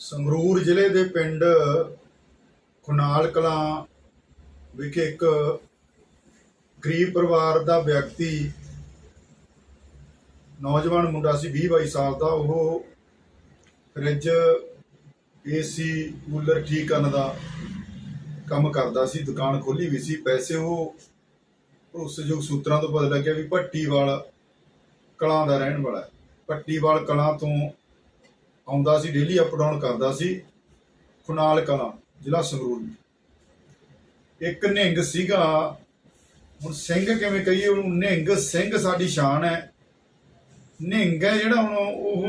ਸੰਗਰੂਰ ਜ਼ਿਲ੍ਹੇ ਦੇ ਪਿੰਡ ਖੁਨਾਲ ਕਲਾਂ ਵਿਖੇ ਇੱਕ ਗਰੀਬ ਪਰਿਵਾਰ ਦਾ ਵਿਅਕਤੀ ਨੌਜਵਾਨ ਮੁੰਡਾ ਸੀ 20 22 ਸਾਲ ਦਾ। ਉਹ ਫ੍ਰਿਜ ਏਸੀ ਕੂਲਰ ਠੀਕ ਕਰਨ ਦਾ ਕੰਮ ਕਰਦਾ ਸੀ, ਦੁਕਾਨ ਖੋਲੀ ਵੀ ਸੀ। ਪੈਸੇ ਉਹ ਭਰੋਸੇਯੋਗ ਸੂਤਰਾਂ ਤੋਂ ਪਤਾ ਲੱਗਿਆ ਵੀ ਭੱਟੀਵਾਲ ਕਲਾਂ ਦਾ ਰਹਿਣ ਵਾਲਾ ਹੈ। ਭੱਟੀਵਾਲ ਕਲਾਂ ਤੋਂ ਆਉਂਦਾ ਸੀ ਡੇਲੀ ਅਪ ਡਾਊਨ ਕਰਦਾ ਸੀ, ਖੁਨਾਲ ਕਲਾਂ, ਜ਼ਿਲ੍ਹਾ ਸੰਗਰੂਰ ਇੱਕ ਨਿਹੰਗ ਸੀਗਾ, ਹੁਣ ਸਿੰਘ ਕਿਵੇਂ ਕਹੀਏ, ਉਹਨੂੰ ਨਿਹੰਗ ਸਿੰਘ ਸਾਡੀ ਸ਼ਾਨ ਹੈ। ਨਿਹੰਗ ਹੈ ਜਿਹੜਾ ਹੁਣ ਉਹ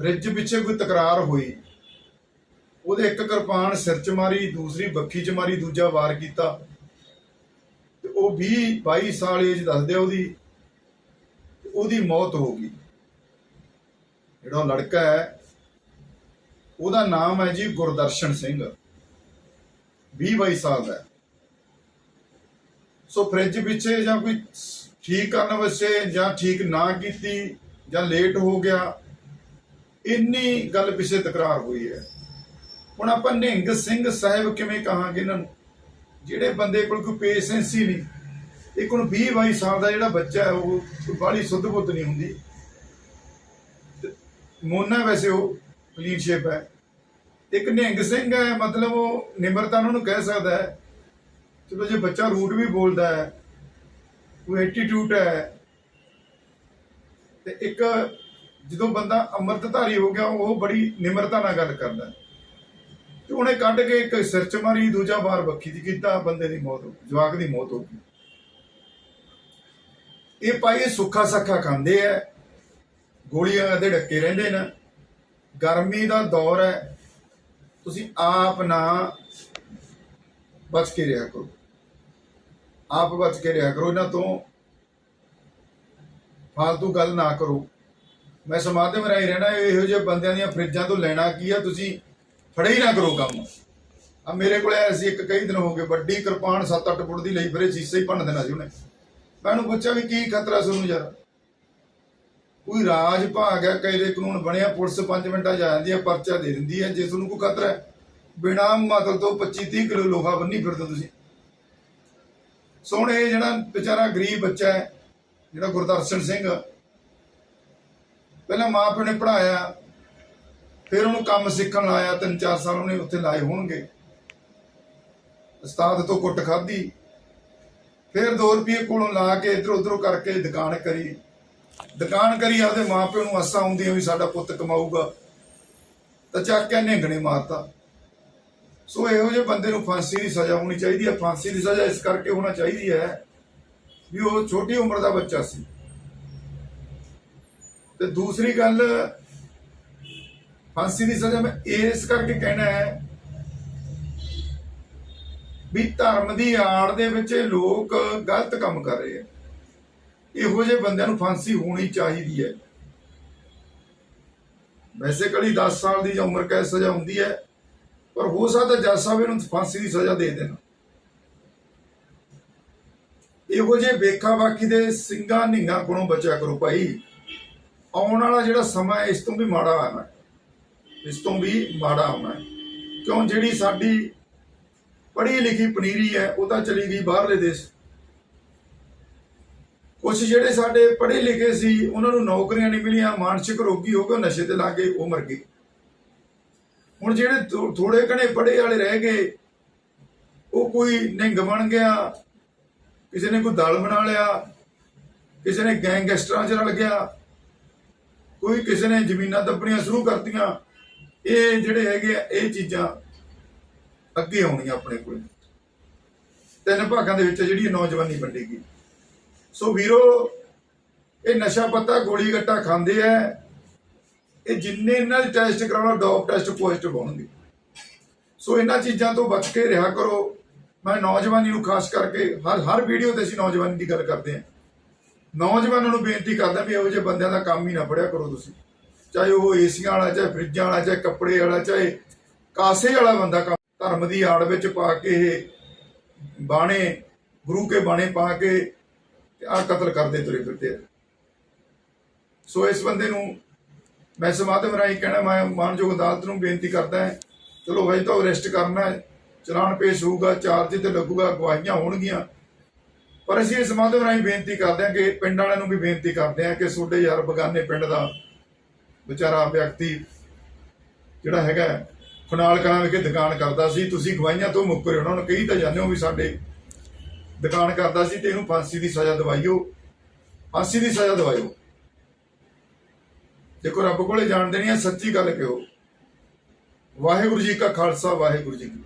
ਰਿੱਜ ਪਿੱਛੇ ਕੋਈ ਤਕਰਾਰ ਹੋਈ। ਉਹਦੇ ਇੱਕ ਕਿਰਪਾਨ ਸਿਰ 'ਚ ਮਾਰੀ, ਦੂਸਰੀ ਬੱਖੀ 'ਚ ਮਾਰੀ, ਦੂਜਾ ਵਾਰ ਕੀਤਾ। ਤੇ ਉਹ 20 22 ਸਾਲ ਏਜ ਦੱਸਦੇ ਉਹਦੀ, ਤੇ ਉਹਦੀ ਮੌਤ ਹੋ ਗਈ। ਜਿਹੜਾ ਉਹ ਲੜਕਾ ਹੈ, ਉਹਦਾ ਨਾਮ ਹੈ ਜੀ ਗੁਰਦਰਸ਼ਨ ਸਿੰਘ। 20 22 ਸਾਲ ਦਾ ਸੋ ਫ੍ਰਿਜ ਪਿੱਛੇ ਜਾਂ ਕੋਈ ਠੀਕ ਕਰਨ ਵਾਸਤੇ ਜਾਂ ਠੀਕ ਨਾ ਕੀਤੀ ਜਾਂ ਲੇਟ ਹੋ ਗਿਆ, ਇੰਨੀ ਗੱਲ ਪਿੱਛੇ ਤਕਰਾਰ ਹੋਈ ਹੈ। ਹੁਣ ਆਪਾਂ ਨਿਹੰਗ ਸਿੰਘ ਸਾਹਿਬ ਕਿਵੇਂ ਕਹਾਂਗੇ ਇਹਨਾਂ ਨੂੰ? ਜਿਹੜੇ ਬੰਦੇ ਕੋਲ ਕੋਈ ਪੇਸ਼ੈਂਸੀ ਨਹੀਂ। ਇੱਕ ਹੁਣ 20 22 ਸਾਲ ਦਾ ਜਿਹੜਾ ਬੱਚਾ ਹੈ, ਉਹ ਕੋਈ ਬਾਹਲੀ ਸੁੱਧ ਬੁੱਧ ਨਹੀਂ ਹੁੰਦੀ। ਮੋਨਾ ਵੈਸੇ ਉਹ ਕਲੀਨ ਹੈ। ਇੱਕ ਨਿਹੰਗ ਸਿੰਘ ਹੈ, ਮਤਲਬ ਉਹ ਨਿਮਰਤਾ ਨੂੰ ਉਹਨੂੰ ਕਹਿ ਸਕਦਾ ਹੈ। ਚਲੋ ਜੇ ਬੱਚਾ ਰੂਟ ਵੀ ਬੋਲਦਾ ਹੈ, ਉਹ ਐਟੀਟਿਊਡ ਹੈ। ਤੇ ਇੱਕ ਜਦੋਂ ਬੰਦਾ ਅੰਮ੍ਰਿਤਧਾਰੀ ਹੋ ਗਿਆ, ਉਹ ਬੜੀ ਨਿਮਰਤਾ ਨਾਲ ਗੱਲ ਕਰਦਾ ਤੇ ਉਹਨੇ ਕੱਢ ਕੇ ਇੱਕ ਸਿਰ ਚ ਮਾਰੀ, ਦੂਜਾ ਵਾਰ ਬੱਖੀ ਦੀ ਕੀਤਾ, ਬੰਦੇ ਦੀ ਮੌਤ ਹੋ ਗਈ, ਜਵਾਕ ਦੀ ਮੌਤ ਹੋ ਗਈ। ਇਹ ਭਾਈ ਸੁੱਖਾ ਸੱਖਾ ਖਾਂਦੇ ਐ ਗੋਲੀਆਂ ਦੇ ਡੱਕੇ ਰਹਿੰਦੇ ਨੇ। ਗਰਮੀ ਦਾ ਦੌਰ ਹੈ। ਤੁਸੀਂ ਆਪ ਨਾ ਬਚ ਕੇ ਰਿਹਾ ਕਰੋ। ਆਪ ਬਚ ਕੇ ਰਿਹਾ ਕਰੋ। ਇਹਨਾਂ ਤੋਂ ਫਾਲਤੂ ਗੱਲ ਨਾ ਕਰੋ। ਮੈਂ ਸਮਾਧਿਮ ਰਾਈ ਰਹਿਣਾ, ਇਹੋ ਜਿਹੇ ਬੰਦਿਆਂ ਦੀਆਂ ਫਰਿੱਜਾਂ ਤੋਂ ਲੈਣਾ ਕੀ ਆ? ਤੁਸੀਂ ਫੜੇ ਹੀ ਨਾ ਕਰੋ ਕੰਮ। ਆ ਮੇਰੇ ਕੋਲ ਆਇਆ ਸੀ ਇੱਕ, ਕਈ ਦਿਨ ਹੋ ਗਏ। ਵੱਡੀ ਕਿਰਪਾਨ 7-8 ਫੁੱਟ ਦੀ ਲਈ ਫਿਰੇ, ਸ਼ੀਸ਼ੇ ਹੀ ਭੰਨ ਦੇਣਾ ਸੀ ਉਹਨੇ। ਮੈਂ ਉਹਨੂੰ ਪੁੱਛਿਆ ਵੀ ਕੀ ਖਤਰਾ ਤੁਹਾਨੂੰ ਯਾਰ? ਕੋਈ ਰਾਜ ਭਾਗ ਹੈ ਕਾਇਦੇ ਕਾਨੂੰਨ ਬਣਿਆ ਪੁਲਿਸ 5 ਮਿੰਟਾਂ 'ਚ ਜਾਂਦੀ ਹੈ, ਪਰਚਾ ਦੇ ਦਿੰਦੀ ਹੈ ਜੇ ਤੁਹਾਨੂੰ ਕੋਈ ਖਤਰਾ ਹੈ। ਬਿਨਾਂ ਮਤਲਬ ਤੋਂ 25 30 ਕਿਲੋ ਲੋਹਾ ਬੰਨੀ ਫਿਰਦੇ ਤੁਸੀਂ। ਸੋਹਣ ਇਹ ਜਿਹੜਾ ਵਿਚਾਰਾ ਗਰੀਬ ਬੱਚਾ ਹੈ, ਜਿਹੜਾ ਗੁਰਦਰਸ਼ਨ ਸਿੰਘ, ਪਹਿਲਾਂ ਮਾਂ ਪਿਓ ਨੇ ਪੜਾਇਆ ਫਿਰ ਉਹਨੂੰ ਕੰਮ ਸਿੱਖਣ ਲਾਇਆ, ਤਿੰਨ ਚਾਰ ਸਾਲ ਉਹਨੇ ਉੱਥੇ ਲਾਏ ਹੋਣਗੇ। ਉਸਤਾਦ ਤੋਂ ਕੁੱਟ ਖਾਧੀ, ਫਿਰ 2 ਰੁਪਏ ਕੋਲੋਂ ਲਾ ਕੇ ਇਧਰ ਉਧਰੋਂ ਕਰਕੇ ਦੁਕਾਨ ਕਰੀ। ਦੁਕਾਨ ਕਰੀ, ਆਪਦੇ ਮਾਪਿਓ ਨੂੰ ਆਸਾਂ ਹੁੰਦੀਆਂ ਵੀ ਸਾਡਾ ਪੁੱਤ ਕਮਾਊਗਾ। ਤਾਂ ਚੱਕ ਕੇ ਨਿਹੰਗਣੇ ਮਾਰਤਾ। ਸੋ ਇਹੋ ਜਿਹੇ ਬੰਦੇ ਨੂੰ ਫਾਂਸੀ ਦੀ ਸਜ਼ਾ ਹੋਣੀ ਚਾਹੀਦੀ ਹੈ। ਫਾਂਸੀ ਦੀ ਸਜ਼ਾ ਇਸ ਕਰਕੇ ਹੋਣਾ ਚਾਹੀਦੀ ਹੈ ਵੀ ਉਹ ਛੋਟੀ ਉਮਰ ਦਾ ਬੱਚਾ ਸੀ। ਤੇ ਦੂਸਰੀ ਗੱਲ, ਫਾਂਸੀ ਦੀ ਸਜ਼ਾ ਮੈਂ ਇਸ ਕਰਕੇ ਕਹਿਣਾ ਹੈ ਵੀ ਧਰਮ ਦੀ ਆੜ ਦੇ ਵਿੱਚ ਇਹ ਲੋਕ ਗਲਤ ਕੰਮ ਕਰ ਰਹੇ ਆ ਇਹੋ ਜਿਹੇ ਬੰਦਿਆਂ ਨੂੰ ਫਾਂਸੀ ਹੋਣੀ ਚਾਹੀਦੀ ਹੈ। ਵੈਸੇ ਕਲੀ 10 ਸਾਲ ਦੀ ਜਾਂ ਉਮਰ ਕੈਦ ਸਜ਼ਾ ਹੁੰਦੀ ਹੈ, ਪਰ ਹੋ ਸਕਦਾ ਜੱਜ ਸਾਹਿਬ ਇਹਨੂੰ ਫਾਂਸੀ ਦੀ ਸਜ਼ਾ ਦੇ ਦੇਣ। ਇਹੋ ਜਿਹੇ ਵੇਖਾ ਬਾਕੀ ਦੇ ਸਿੰਘਾਂ ਨਿੰਗਾ ਕੋਲੋਂ ਬਚਿਆ ਕਰੋ ਭਾਈ। ਆਉਣ ਵਾਲਾ ਜਿਹੜਾ ਸਮਾਂ ਇਸ ਤੋਂ ਵੀ ਮਾੜਾ ਆਉਣਾ ਇਸ ਤੋਂ ਵੀ ਮਾੜਾ ਆਉਣਾ ਕਿਉਂ? ਜਿਹੜੀ ਸਾਡੀ ਪੜ੍ਹੀ ਲਿਖੀ ਪਨੀਰੀ ਹੈ, ਉਹ ਤਾਂ ਚਲੀ ਗਈ ਬਾਹਰਲੇ ਦੇਸ਼। ਕੁਝ ਜਿਹੜੇ ਸਾਡੇ ਪੜ੍ਹੇ ਲਿਖੇ ਸੀ, ਉਹਨਾਂ ਨੂੰ ਨੌਕਰੀਆਂ ਨਹੀਂ ਮਿਲੀਆਂ, ਮਾਨਸਿਕ ਰੋਗੀ ਹੋ ਗਏ, ਉਹ ਨਸ਼ੇ ਤੇ ਲੱਗ ਗਏ, ਉਹ ਮਰ ਗਏ। ਹੁਣ ਜਿਹੜੇ ਥੋੜੇ ਘਣੇ ਪੜ੍ਹੇ ਵਾਲੇ ਰਹਿ ਗਏ, ਉਹ ਕੋਈ ਨਿੰਗ ਬਣ ਗਿਆ, ਕਿਸੇ ਨੇ ਕੋਈ ਦਲ ਬਣਾ ਲਿਆ, ਕਿਸੇ ਨੇ ਗੈਂਗਸਟਰਾਂ 'ਚ ਰਲ ਗਿਆ, ਕੋਈ ਕਿਸੇ ਨੇ ਜ਼ਮੀਨਾਂ ਦੱਬਣੀਆਂ ਸ਼ੁਰੂ ਕਰਤੀਆਂ, ਇਹ ਜਿਹੜੇ ਹੈਗੇ ਆ, ਇਹ ਚੀਜ਼ਾਂ ਅੱਗੇ ਆਉਣੀਆਂ ਆਪਣੇ ਕੋਲ। ਤਿੰਨ ਭਾਗਾਂ ਦੇ ਵਿੱਚ ਜਿਹੜੀ ਨੌਜਵਾਨੀ ਨੌਜਵਾਨੀ ਗਈ ਸੋ ਵੀਰੋ, ਇਹ ਨਸ਼ਾ ਪੱਤਾ ਗੋਲੀ ਗੱਟਾ ਖਾਂਦੇ ਆ। ਇਹ ਜਿੰਨੇ ਇਹਨਾਂ ਦੇ ਟੈਸਟ ਕਰਾਉਣਾ ਡੋਪ ਟੈਸਟ ਪੋਜ਼ਿਟਿਵ ਹੋਣਗੇ ਸੋ ਇਹਨਾਂ ਚੀਜ਼ਾਂ ਤੋਂ ਬਚ ਕੇ ਰਿਹਾ ਕਰੋ। ਮੈਂ ਨੌਜਵਾਨੀ ਨੂੰ ਖਾਸ ਕਰਕੇ ਹਰ ਹਰ ਵੀਡੀਓ ਤੇ ਅਸੀਂ ਨੌਜਵਾਨੀ ਦੀ ਗੱਲ ਕਰਦੇ ਹਾਂ। ਨੌਜਵਾਨਾਂ ਨੂੰ ਬੇਨਤੀ ਕਰਦਾ ਵੀ ਇਹੋ ਜਿਹੇ ਬੰਦਿਆਂ ਦਾ ਕੰਮ ਹੀ ਨਾ ਫੜਿਆ ਕਰੋ ਤੁਸੀਂ। ਚਾਹੇ ਉਹ ਏਸੀਆਂ ਵਾਲਾ, ਚਾਹੇ ਫਰਿੱਜਾਂ ਵਾਲਾ, ਚਾਹੇ ਕੱਪੜੇ ਵਾਲਾ, ਚਾਹੇ ਕਾਸੇ ਵਾਲਾ ਬੰਦਾ ਕੰਮ ਧਰਮ ਦੀ ਆੜ ਵਿੱਚ ਪਾ ਕੇ ਇਹ ਬਾਣੇ, ਗੁਰੂ ਕੇ ਬਾਣੇ ਪਾ ਕੇ ਤੇ ਆ ਕਤਲ ਕਰਦੇ ਤੁਰੇ ਫਿਰਦੇ ਆ। ਸੋ ਇਸ ਬੰਦੇ ਨੂੰ ਮੈਂ ਇਸ ਰਾਹੀਂ ਕਹਿਣਾ, ਮੈਂ ਮਾਨਯੋਗ ਅਦਾਲਤ ਨੂੰ ਬੇਨਤੀ ਕਰਦਾ ਹਾਂ, ਚਲੋ ਹਜੇ ਤਾਂ ਅਰੈਸਟ ਕਰਨਾ ਹੈ, ਚਲਾਨ ਪੇਸ਼ ਹੋਊਗਾ ਚਾਰਜ ਤੇ ਲੱਗੂਗਾ, ਗਵਾਹੀਆਂ ਹੋਣਗੀਆਂ। ਪਰ ਅਸੀਂ ਇਸ ਮਾਧਿਅਮ ਰਾਹੀਂ ਬੇਨਤੀ ਕਰਦੇ ਹਾਂ ਕਿ ਪਿੰਡ ਵਾਲਿਆਂ ਨੂੰ ਵੀ ਬੇਨਤੀ ਕਰਦੇ ਹਾਂ ਕਿ ਤੁਹਾਡੇ ਯਾਰ ਬਗਾਨੇ ਪਿੰਡ ਦਾ ਵਿਚਾਰਾ ਵਿਅਕਤੀ ਜਿਹੜਾ ਹੈਗਾ, ਖਨਾਲ ਕਲਾਂ ਵਿਖੇ ਦੁਕਾਨ ਕਰਦਾ ਸੀ, ਤੁਸੀਂ ਗਵਾਹੀਆਂ ਤੋਂ ਮੁੱਕਰੇ ਉਹਨਾਂ ਨੂੰ ਕਹੀ ਤਾਂ ਜਾਂਦੇ ਹੋ ਵੀ ਸਾਡੇ ਦੁਕਾਨ ਕਰਦਾ ਸੀ ਤੇ ਇਹਨੂੰ ਫਾਂਸੀ ਦੀ ਸਜ਼ਾ ਦਵਾਈਓ। ਫਾਂਸੀ ਦੀ ਸਜ਼ਾ ਦਵਾਈਓ। ਦੇਖੋ, ਰੱਬ ਕੋਲੇ ਜਾਣ ਦੇਣੀ ਹੈ ਸੱਚੀ ਗੱਲ ਕਿਉ? ਵਾਹਿਗੁਰੂ ਜੀ ਕਾ ਖਾਲਸਾ, ਵਾਹਿਗੁਰੂ ਜੀ ਕੀ